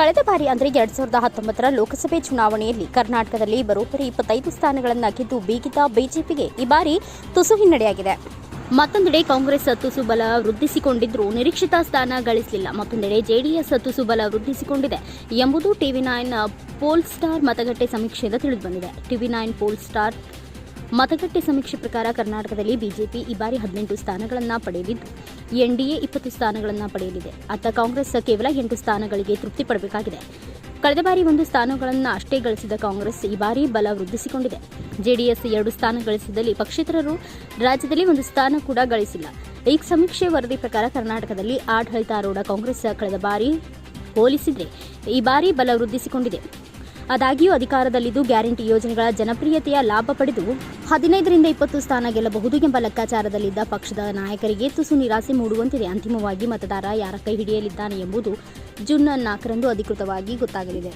ಕಳೆದ ಬಾರಿ ಅಂದರೆ ಎರಡ್ ಸಾವಿರದ ಹತ್ತೊಂಬತ್ತರ ಲೋಕಸಭೆ ಚುನಾವಣೆಯಲ್ಲಿ ಕರ್ನಾಟಕದಲ್ಲಿ ಬರೋಬ್ಬರಿ ಇಪ್ಪತ್ತೈದು ಸ್ಥಾನಗಳನ್ನು ಗೆದ್ದು ಬೀಗಿದ ಬಿಜೆಪಿಗೆ ಈ ಬಾರಿ ತುಸು ಹಿನ್ನಡೆಯಾಗಿದೆ. ಮತ್ತೊಂದೆಡೆ ಕಾಂಗ್ರೆಸ್ ತುಸು ಬಲ ವೃದ್ಧಿಸಿಕೊಂಡಿದ್ದರೂ ನಿರೀಕ್ಷಿತ ಸ್ಥಾನ ಗಳಿಸಲಿಲ್ಲ. ಮತ್ತೊಂದೆಡೆ ಜೆಡಿಎಸ್ ತುಸು ಬಲ ವೃದ್ಧಿಸಿಕೊಂಡಿದೆ ಎಂಬುದು ಟಿವಿ ನೈನ್ ಪೋಲ್ ಸ್ಟಾರ್ ಮತಗಟ್ಟೆ ಸಮೀಕ್ಷೆಯಿಂದ ತಿಳಿದುಬಂದಿದೆ. ಟಿವಿ ನೈನ್ ಪೋಲ್ ಸ್ಟಾರ್ ಮತಗಟ್ಟೆ ಸಮೀಕ್ಷೆ ಪ್ರಕಾರ ಕರ್ನಾಟಕದಲ್ಲಿ ಬಿಜೆಪಿ ಈ ಬಾರಿ ಹದಿನೆಂಟು ಸ್ಥಾನಗಳನ್ನು ಪಡೆಯಲಿದ್ದು ಎನ್ಡಿಎ ಇಪ್ಪತ್ತು ಸ್ಥಾನಗಳನ್ನು ಪಡೆಯಲಿದೆ. ಅತ್ತ ಕಾಂಗ್ರೆಸ್ ಕೇವಲ ಎಂಟು ಸ್ಥಾನಗಳಿಗೆ ತೃಪ್ತಿ ಪಡಬೇಕಾಗಿದೆ. ಕಳೆದ ಬಾರಿ ಒಂದು ಸ್ಥಾನಗಳನ್ನು ಅಷ್ಟೇ ಗಳಿಸಿದ ಕಾಂಗ್ರೆಸ್ ಈ ಬಾರಿ ಬಲ ವೃದ್ಧಿಸಿಕೊಂಡಿದೆ. ಜೆಡಿಎಸ್ ಎರಡು ಸ್ಥಾನ ಗಳಿಸಿದಲ್ಲಿ ಪಕ್ಷೇತರರು ರಾಜ್ಯದಲ್ಲಿ ಒಂದು ಸ್ಥಾನ ಕೂಡ ಗಳಿಸಿಲ್ಲ. ಈ ಸಮೀಕ್ಷೆ ವರದಿ ಪ್ರಕಾರ ಕರ್ನಾಟಕದಲ್ಲಿ ಆಡಳಿತಾರೂಢ ಕಾಂಗ್ರೆಸ್ ಕಳೆದ ಬಾರಿ ಹೋಲಿಸಿದರೆ ಈ ಬಾರಿ ಬಲ ವೃದ್ಧಿಸಿಕೊಂಡಿದೆ. ಆದಾಗ್ಯೂ ಅಧಿಕಾರದಲ್ಲಿದ್ದು ಗ್ಯಾರಂಟಿ ಯೋಜನೆಗಳ ಜನಪ್ರಿಯತೆಯ ಲಾಭ ಪಡೆದು ಹದಿನೈದರಿಂದ ಇಪ್ಪತ್ತು ಸ್ಥಾನ ಗೆಲ್ಲಬಹುದು ಎಂಬ ಲೆಕ್ಕಾಚಾರದಲ್ಲಿದ್ದ ಪಕ್ಷದ ನಾಯಕರಿಗೆ ತುಸು ನಿರಾಸೆ ಮೂಡುವಂತಿದೆ. ಅಂತಿಮವಾಗಿ ಮತದಾರ ಯಾರ ಕೈ ಹಿಡಿಯಲಿದ್ದಾನೆ ಎಂಬುದು ಜೂನ್ ನಾಲ್ಕರಂದು ಅಧಿಕೃತವಾಗಿ ಗೊತ್ತಾಗಲಿದೆ.